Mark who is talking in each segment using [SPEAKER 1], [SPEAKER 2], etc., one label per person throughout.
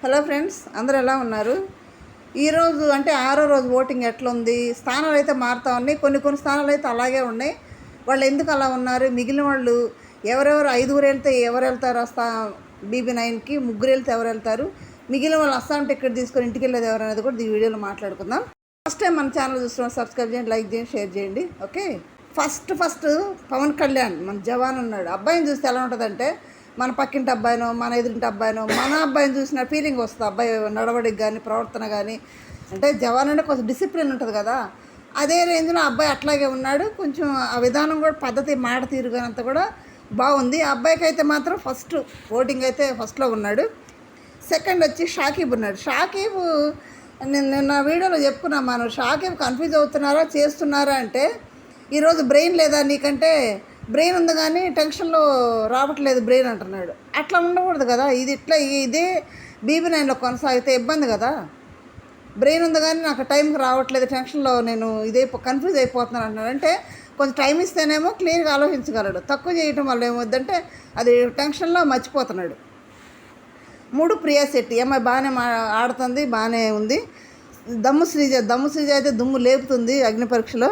[SPEAKER 1] Hello friends అందరూ ఎలా ఉన్నారు? ఈరోజు అంటే ఆరో రోజు ఓటింగ్ ఎట్లుంది? స్థానాలు అయితే మారుతా ఉన్నాయి. కొన్ని కొన్ని స్థానాలు అయితే అలాగే ఉన్నాయి. వాళ్ళు ఎందుకు అలా ఉన్నారు? మిగిలిన వాళ్ళు ఎవరెవరు ఐదుగురు వెళ్తే ఎవరు వెళ్తారు? అస్తా బీబీ నైన్కి ముగ్గురు వెళ్తే ఎవరు వెళ్తారు? మిగిలిన వాళ్ళు అస్సాం టికెట్ తీసుకొని ఇంటికి వెళ్ళేది ఎవరు అనేది కూడా ఈ వీడియోలో మాట్లాడుకుందాం. ఫస్ట్ టైం మన ఛానల్ చూస్తున్నాం సబ్స్క్రైబ్ చేయండి లైక్ చేయండి షేర్ చేయండి. Okay? First first Pawan Kalyan మన జవాన్ ఉన్నాడు. అబ్బాయిని చూస్తే ఎలా ఉంటుందంటే మన పక్కింటి అబ్బాయినో మన ఎదురింటి అబ్బాయినో మన అబ్బాయిని చూసిన ఫీలింగ్ వస్తుంది. అబ్బాయి నడవడికి కానీ ప్రవర్తన కానీ అంటే జవాన్ అంటే కొంచెం డిసిప్లిన్ ఉంటుంది కదా. అదే రేంజ్లో అబ్బాయి అట్లాగే ఉన్నాడు. కొంచెం ఆ విధానం కూడా పద్ధతి మాట తీరు కానీ అంతా కూడా బాగుంది. ఆ అబ్బాయికి అయితే మాత్రం ఫస్ట్ ఓటింగ్ అయితే ఫస్ట్లో ఉన్నాడు. సెకండ్ వచ్చి షాకీబ్ ఉన్నాడు. షాకీబ్ నేను నిన్న వీడియోలో చెప్పుకున్నా మనం. షాకీబ్ కన్ఫ్యూజ్ అవుతున్నారా చేస్తున్నారా అంటే ఈరోజు బ్రెయిన్ లేదా నీకంటే బ్రెయిన్ ఉంది కానీ టెన్షన్లో రావట్లేదు బ్రెయిన్ అంటున్నాడు. అట్లా ఉండకూడదు కదా ఇది ఇట్లా ఇదే బీబీ నైన్లో కొనసాగితే ఇబ్బంది కదా. బ్రెయిన్ ఉంది కానీ నాకు టైంకి రావట్లేదు టెన్షన్లో నేను ఇదే కన్ఫ్యూజ్ అయిపోతున్నాను అంటున్నాడు. అంటే కొంచెం టైం ఇస్తేనేమో క్లియర్గా ఆలోచించగలడు. తక్కువ చేయటం వల్ల ఏమవుద్దంటే అది టెన్షన్లో మర్చిపోతున్నాడు. మూడు ప్రియా శెట్టి. అమ్మాయి బాగానే మా ఆడుతుంది బాగానే ఉంది. దమ్ము శ్రీజ దమ్ము శ్రీజ అయితే దుమ్ము లేపుతుంది అగ్ని పరీక్షలో.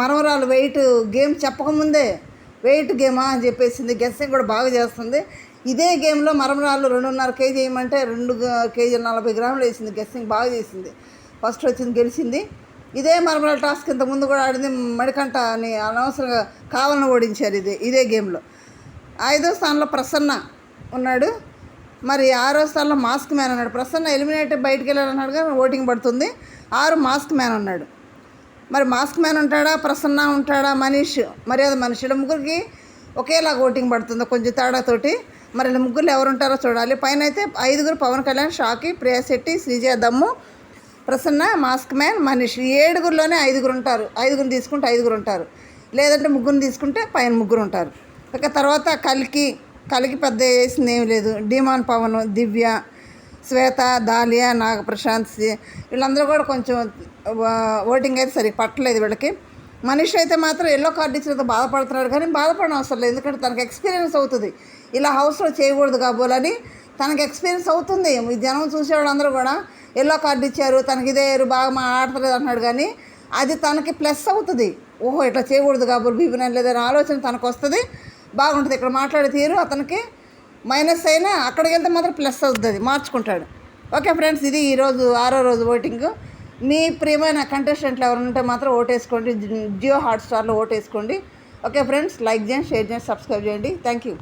[SPEAKER 1] మనవరాలు వెయిట్ గేమ్ చెప్పకముందే వెయిట్ గేమా అని చెప్పేసింది. గెస్సింగ్ కూడా బాగా చేస్తుంది. ఇదే గేమ్లో మరమరాలు రెండున్నర కేజీ వేయమంటే రెండు కేజీలు నలభై గ్రాములు వేసింది. గెస్సింగ్ బాగా చేసింది. ఫస్ట్ వచ్చింది గెలిచింది. ఇదే మరమరాల టాస్క్ ఇంత ముందు కూడా ఆడింది. మడికంట అని అనవసరంగా కావాలని ఓడించారు ఇది ఇదే గేమ్లో. ఐదో స్థానంలో ప్రసన్న ఉన్నాడు. మరి ఆరో స్థానంలో మాస్క్ మ్యాన్ ఉన్నాడు. ప్రసన్న ఎలిమినేట్ బయటికి వెళ్ళాలన్నాడు కానీ ఓటింగ్ పడుతుంది. ఆరు మాస్క్ మ్యాన్ ఉన్నాడు. మరి మాస్క్ మ్యాన్ ఉంటాడా? ప్రసన్న ఉంటాడా? మనీష్. మర్యాద మనిషి ముగ్గురికి ఒకేలాగా ఓటింగ్ పడుతుంది కొంచెం తేడాతోటి. మరి ముగ్గురు ఎవరు ఉంటారో చూడాలి. పైన అయితే ఐదుగురు పవన్ కళ్యాణ్ షాకి ప్రియాశెట్టి శ్రీజయ దమ్ము ప్రసన్న మాస్క్ మ్యాన్ మనీష్. ఏడుగురిలోనే ఐదుగురు ఉంటారు. ఐదుగురు తీసుకుంటే ఐదుగురు ఉంటారు. లేదంటే ముగ్గురు తీసుకుంటే పైన ముగ్గురు ఉంటారు. ఇక తర్వాత కలికి కలికి పెద్ద వేసింది ఏమి లేదు. డిమాన్ పవన్ దివ్య శ్వేత దాలియా నాగ ప్రశాంత్ వీళ్ళందరూ కూడా కొంచెం ఓటింగ్ అయితే సరిగ్గా పట్టలేదు వీళ్ళకి. మనిషి అయితే మాత్రం ఎల్లో కార్డు ఇచ్చినంత బాధపడుతున్నాడు కానీ బాధపడడం అవసరం లేదు. ఎందుకంటే తనకు ఎక్స్పీరియన్స్ అవుతుంది. ఇలా హౌస్లో చేయకూడదు కాబోలని తనకు ఎక్స్పీరియన్స్ అవుతుంది. ఈ జనం చూసేవాళ్ళందరూ కూడా ఎల్లో కార్డు ఇచ్చారు తనకి ఇదే బాగా మా ఆడతలేదు అన్నాడు కానీ అది తనకి ప్లస్ అవుతుంది. ఓహో ఇట్లా చేయకూడదు కాబోలు బీబీ లేదని ఆలోచన తనకు వస్తుంది. బాగుంటుంది ఇక్కడ మాట్లాడే తీరు. అతనికి మైనస్ అయినా అక్కడికి వెళ్తే మాత్రం ప్లస్ అవుతుంది. మార్చుకుంటాడు. ఓకే ఫ్రెండ్స్ ఇది ఈరోజు ఆరో రోజు ఓటింగ్. మీ ప్రియమైన కంటెస్టెంట్లు ఎవరు ఉంటే మాత్రం ఓటేసుకోండి. జియో హాట్స్టార్లో ఓటేసుకోండి. ఓకే ఫ్రెండ్స్ లైక్ చేయండి షేర్ చేయండి సబ్స్క్రైబ్ చేయండి. Thank you.